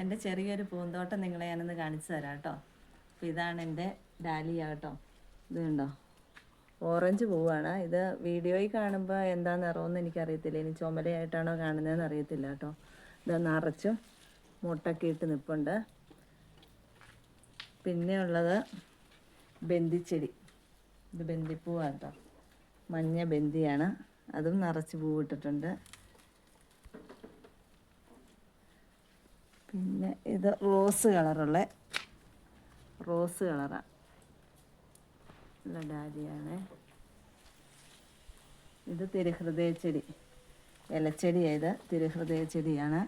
എന്റെ ചെറിയൊരു പൂന്തോട്ടം നിങ്ങളെ ഞാനൊന്ന് കാണിച്ചു തരാം കേട്ടോ. അപ്പോൾ ഇതാണ് എന്റെ ഡാലിയ കേട്ടോ. ഇത് കണ്ടോ? ഓറഞ്ച് പൂവാണ്. ഇത് വീഡിയോയിൽ കാണുമ്പോൾ എന്താ നിറമെന്ന് എനിക്കറിയത്തില്ല. ഇനി ചുമലയായിട്ടാണോ കാണുന്നതെന്ന് അറിയത്തില്ല കേട്ടോ. ഇത് നിറച്ചും മുട്ടൊക്കെ ഇട്ട് നിൽപ്പുണ്ട് പിന്നെ ഉള്ളത് ബന്ദിച്ചെടി ഇത് ബന്ദിപ്പൂവാണ് കേട്ടോ. മഞ്ഞ ബന്ദിയാണ് അതും നിറച്ച് പൂവിട്ടിട്ടുണ്ട്. പിന്നെ ഇത് റോസ് കളറുള്ള. റോസ് കളറാണ് ഡാലിയാണ് ഇത് തിരുഹൃദയ ചെടി. ഇലച്ചെടി ഇത്. തിരുഹൃദയ ചെടിയാണ്.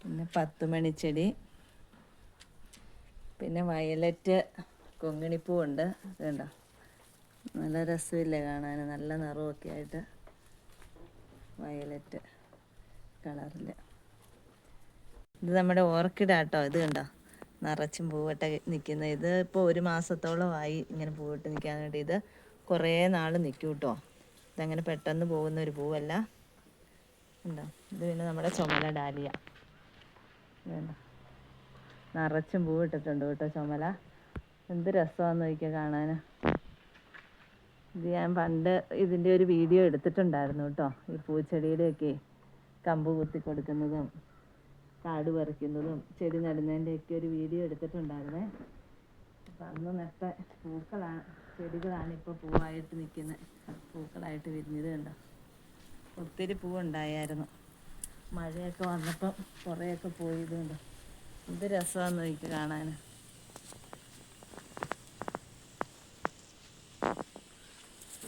പിന്നെ പത്തുമണിച്ചെടി പിന്നെ വയലറ്റ് കൊങ്ങിണിപ്പൂവുണ്ട്. കണ്ടോ? നല്ല രസമില്ലേ കാണാൻ നല്ല നിറമൊക്കെ ആയിട്ട് വയലറ്റ് കളറിൽ ഇത് നമ്മുടെ ഓർക്കിഡാട്ടോ ഇത് കണ്ടോ? നിറച്ചും പൂവട്ട നിൽക്കുന്ന. ഇത് ഇപ്പോൾ ഒരു മാസത്തോളമായി ഇങ്ങനെ പൂവിട്ട് നിൽക്കാൻ വേണ്ടി ഇത് കുറേ നാൾ നിൽക്കും കേട്ടോ ഇതങ്ങനെ പെട്ടെന്ന് പോകുന്ന ഒരു പൂവല്ല. ഉണ്ടോ ഇത് പിന്നെ നമ്മുടെ ചുമല ഡാലിയ. നിറച്ചും പൂവിട്ടിട്ടുണ്ട് കേട്ടോ ചുമല. എന്ത് രസമാണെന്ന് നോക്കിയാൽ കാണാൻ ഇത് ഞാൻ പണ്ട് ഇതിന്റെ ഒരു വീഡിയോ എടുത്തിട്ടുണ്ടായിരുന്നു കേട്ടോ. ഈ പൂച്ചെടിയുടെയൊക്കെ കമ്പ് കുത്തി കൊടുക്കുന്നതും. കാട് പറിക്കുന്നതും ചെടി നടുന്നതിന്റെയൊക്കെ ഒരു വീഡിയോ എടുത്തിട്ടുണ്ടായിരുന്നേ. അപ്പം അന്ന് നട്ട പൂക്കളാണ് ചെടികളാണ് ഇപ്പോൾ പൂവായിട്ട് നിൽക്കുന്നത് പൂക്കളായിട്ട് വിരിഞ്ഞത് കണ്ടോ? ഒത്തിരി പൂവുണ്ടായിരുന്നു മഴയൊക്കെ വന്നപ്പം കുറേയൊക്കെ പോയത് കണ്ടോ എന്ത് രസമാണെന്ന് എനിക്ക് കാണാൻ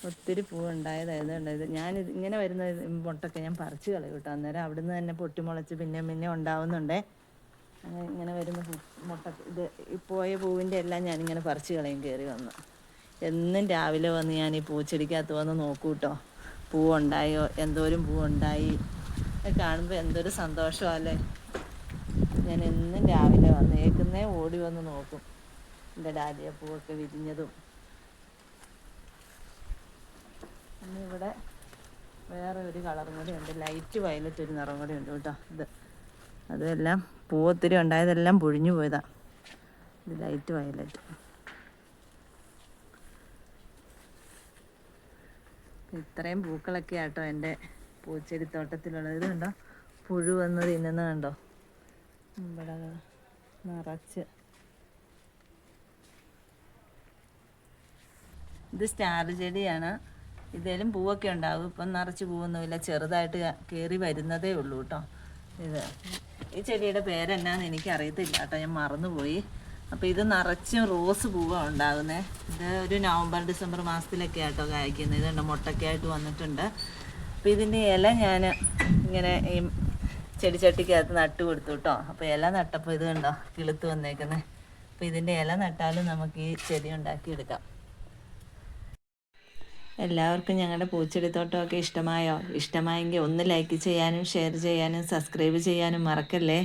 ഒത്തിരി പൂവുണ്ടായതായത് കണ്ടോ? ഇത് ഞാൻ ഇങ്ങനെ വരുന്ന മുട്ടൊക്കെ ഞാൻ പറിച്ച് കളയും കേട്ടോ. അന്നേരം അവിടുന്ന് തന്നെ പൊട്ടിമുളച്ച് പിന്നെ പിന്നെ ഉണ്ടാവുന്നുണ്ടേ. അങ്ങനെ ഇങ്ങനെ വരുമ്പോൾ മുട്ട ഇത് പോയ പൂവിന്റെ എല്ലാം ഞാനിങ്ങനെ പറിച്ച് കളയും കയറി വന്ന്. എന്നും രാവിലെ വന്ന് ഞാൻ ഈ പൂച്ചെടിക്കകത്ത് വന്ന് നോക്കൂ കേട്ടോ പൂവുണ്ടായോ? എന്തോരം പൂവുണ്ടായി? അത് കാണുമ്പോൾ എന്തൊരു സന്തോഷമല്ലേ? ഞാൻ എന്നും രാവിലെ വന്നേക്കുന്നേ ഓടി വന്ന് നോക്കും. എന്റെ ഡാലിയ പൂവൊക്കെ വിരിഞ്ഞതും. പിന്നെ ഇവിടെ വേറെ ഒരു കളറും കൂടി ഉണ്ട്. ലൈറ്റ് വയലറ്റ് ഒരു നിറം കൂടി ഉണ്ട് കേട്ടോ. ഇത് അതെല്ലാം പൂവൊത്തിരി ഉണ്ടായതെല്ലാം പൊഴിഞ്ഞു പോയതാ. ഇത് ലൈറ്റ് വയലറ്റ് ഇത്രയും പൂക്കളൊക്കെ ആട്ടോ എന്റെ പൂച്ചെടിത്തോട്ടത്തിലുള്ളത്. ഇത് കണ്ടോ? പുഴു വന്ന് തിന്നുന്ന കണ്ടോ? ഇവിടെ നിറച്ച്. ഇത് സ്റ്റാർ ചെടിയാണ്. ഇതിലും പൂവൊക്കെ ഉണ്ടാവും. ഇപ്പം നിറച്ച് പൂവൊന്നുമില്ല. ചെറുതായിട്ട് കയറി വരുന്നതേ ഉള്ളൂ കേട്ടോ. ഇത് ഈ ചെടിയുടെ പേരെന്നാന്ന് എനിക്ക് അറിയത്തില്ല കേട്ടോ. ഞാൻ മറന്നുപോയി. അപ്പോൾ ഇത് നിറച്ചും റോസ് പൂവാണ് ഉണ്ടാകുന്നത് ഇത് ഒരു നവംബർ ഡിസംബർ മാസത്തിലൊക്കെ ആട്ടോ കായ്ക്കുന്നത്. ഇതുണ്ട് മുട്ടൊക്കെ ആയിട്ട് വന്നിട്ടുണ്ട്. അപ്പോൾ ഇതിന്റെ ഇല ഞാൻ ഇങ്ങനെ ഈ ചെടിച്ചട്ടിക്കകത്ത് നട്ട് കൊടുത്തു കേട്ടോ. അപ്പോൾ ഇല നട്ടപ്പോൾ ഇത് കണ്ടോ കിളുത്ത് വന്നേക്കുന്നത് അപ്പോൾ ഇതിന്റെ ഇല നട്ടാലും നമുക്ക് ഈ ചെടി ഉണ്ടാക്കിയെടുക്കാം. എല്ലാവർക്കും ഞങ്ങളുടെ പൂച്ചെടിത്തോട്ടമൊക്കെ ഇഷ്ടമായോ? ഇഷ്ടമായെങ്കിൽ ഒന്ന് ലൈക്ക് ചെയ്യാനും ഷെയർ ചെയ്യാനും സബ്സ്ക്രൈബ് ചെയ്യാനും മറക്കല്ലേ?